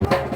வெள்ளை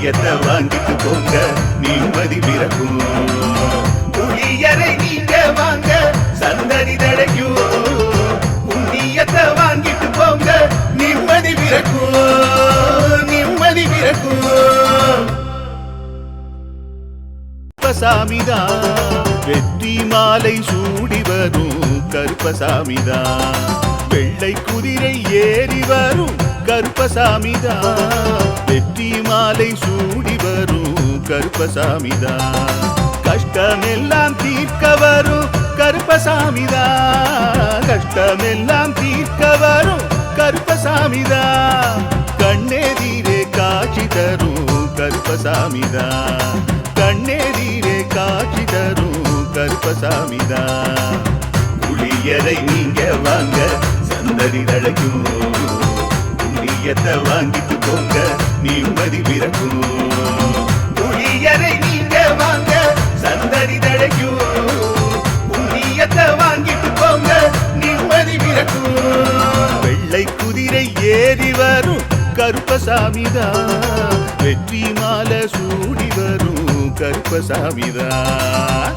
புளியத்தை வாங்கிட்டு போங்க? நிம்மதி பிறக்கும். புளியரை நீங்க வாங்க சந்ததி தடைக்கும் புண்ணியத்தை வாங்கிட்டு போங்க நிம்மதி பிறக்கும். நிம்மதி பிறக்கும். கருப்பசாமிதான் வெற்றி மாலை சூடி வரும். கருப்பசாமிதான் வெள்ளை குதிரை ஏறி வரும். கருப்பசாமிதா வெற்றி மாலை சூடி வரும். கருப்பசாமிதா கஷ்டமெல்லாம் தீர்க்க வரும். கருப்பசாமிதா கஷ்டமெல்லாம் தீர்க்க வரும். கருப்பசாமிதான் கண்ணெதிரே காட்சி தரும். கருப்பசாமிதான் கண்ணெதிரே காட்சி தரும். கருப்பசாமிதா புளியரை நீங்க வாங்க. சந்ததி தழைக்கும் புண்ணியத்தை வாங்கிட்டு போங்க நிம்மதி பிறக்கும் புளியரை நீங்க வாங்க சந்ததி தழைக்கும் புண்ணியத்தை வாங்கிட்டு போங்க நிம்மதி பிறக்கும் வெள்ளை குதிரை ஏறி வரும் கருப்பசாமிதான் வெற்றி மாலை சூடி வரும் கருப்பசாமிதான்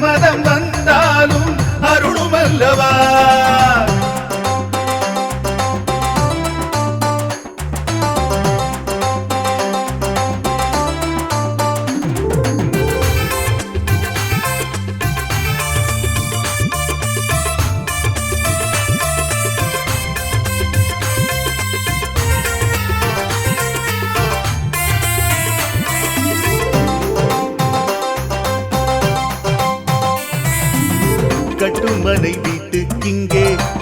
மதம் வந்தாலும் அருளும்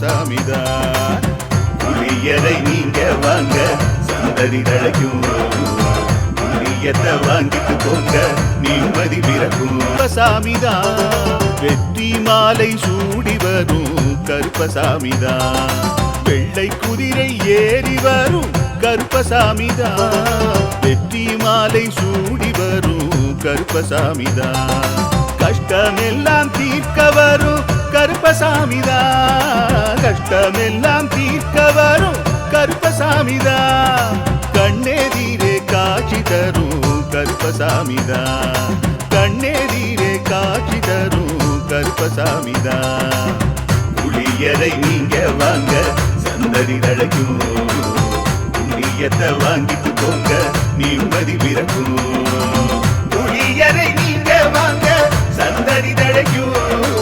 சாமிதான் புளியரை நீங்க வாங்க சந்ததி தழைக்கும். புளியத்தை வாங்கிட்டு போங்க நிம்மதி பிறக்கும். சாமிதான் வெற்றி மாலை சூடி வரும். கருப்பசாமிதான் வெள்ளை குதிரை ஏறி வரும். கருப்பசாமிதான் வெற்றி மாலை சூடி வரும். கருப்பசாமிதான் கஷ்டமெல்லாம் தீர்க்க வரும். கருப்பசாமிதா. கஷ்டமெல்லாம் தீர்க்க வரும் கருப்பசாமிதா. கண்ணே காட்சி தரும் கருப்பசாமிதான் கண்ணேரீரே காட்சி தரும் கருப்பசாமிதா. புளியரை நீங்க வாங்க சந்ததி தழைக்கும் புளியத்தை வாங்கிட்டு போங்க நிம்மதி பிறக்கும். புளியரை நீங்க வாங்க சந்ததி தழைக்கும்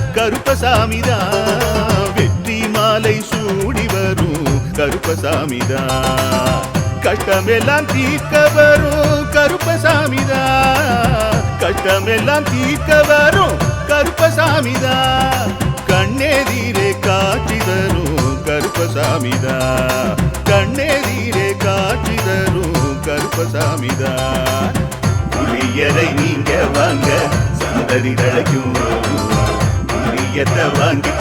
கருப்பசாமிதான் வெற்றி மாலை சூடி வரும் கருப்பசாமிதான் கஷ்டமெல்லாம் தீர்க்க வரும் கருப்பசாமிதான் கஷ்டமெல்லாம் தீர்க்க வரும் கருப்பசாமிதான் கண்ணெதிரே காட்சி தரும் கருப்பசாமிதான் கண்ணெதிரே காட்சி தரும் கருப்பசாமிதான் புளியரை நீங்க வாங்க சந்ததி தழைக்கும் புளியத்தை வாங்கி.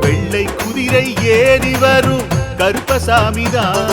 வெள்ளை குதிரை ஏறி வரும் கருப்பசாமிதான்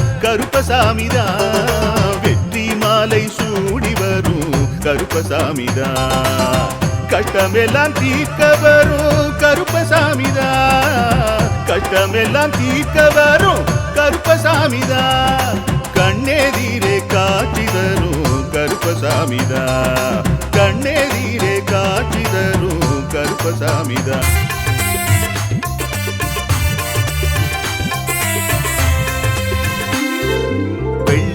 கருப்பசாமிதா. வெற்றி மாலை சூடி வரும் கருப்பசாமிதா. கட்டமெல்லாம் தீர்க்க வரும் கருப்பசாமிதா. கட்டமெல்லாம் தீர்க்க வரும் கருப்பசாமிதான் கண்ணெதிரே காட்சி தரும் கருப்பசாமிதான் கண்ணெதிரே காட்சி தரும் கருப்பசாமிதா.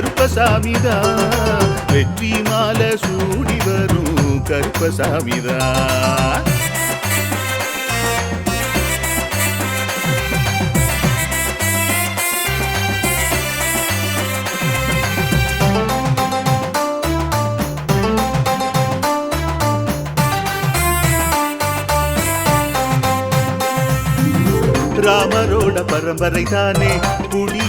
கற்பசாமிதா. வெற்றி மாலை சூடி வரும் கற்பசாமிதா. ராமரோட பரம்பரை தானே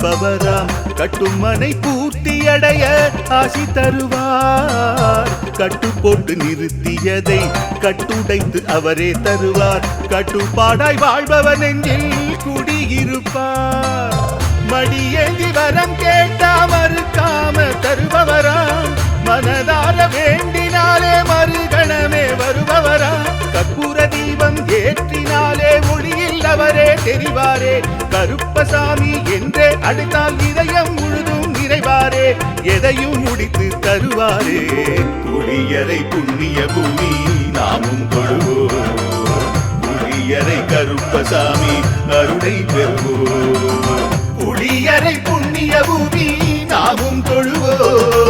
கற்பவராம். கட்டுமனை பூர்த்தியடைய ஆசி தருவார். கட்டு போட்டு நிறுத்தியதை கட்டுடைத்து அவரே தருவார். கட்டுப்பாடாய் வாழ்பவன் எங்கில் குடியிருப்பார். மடியேந்தி வரம் கேட்டா மறுக்காம தருபவராம். மனதார வேண்டினாலே மறுகணமே வருபவரா? கற்பூர தீபம் ஏற்றினாலே ஒளியில் அவரே தெரிவாரே. கருப்பசாமி என்றே அழைத்தால் இதயம் முழுதும் நிறைவாரே. எதையும் முடித்து தருவாரே. துளியரை புண்ணிய பூமி நாமும் தொழுவோம். புளியரை கருப்பசாமி அருளை பெறுவோம். புளியரை புண்ணிய பூமி நாமும் தொழுவோம்.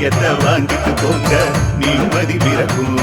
புளியத்தை வாங்கிட்டு போங்க நிம்மதி பிறக்கும்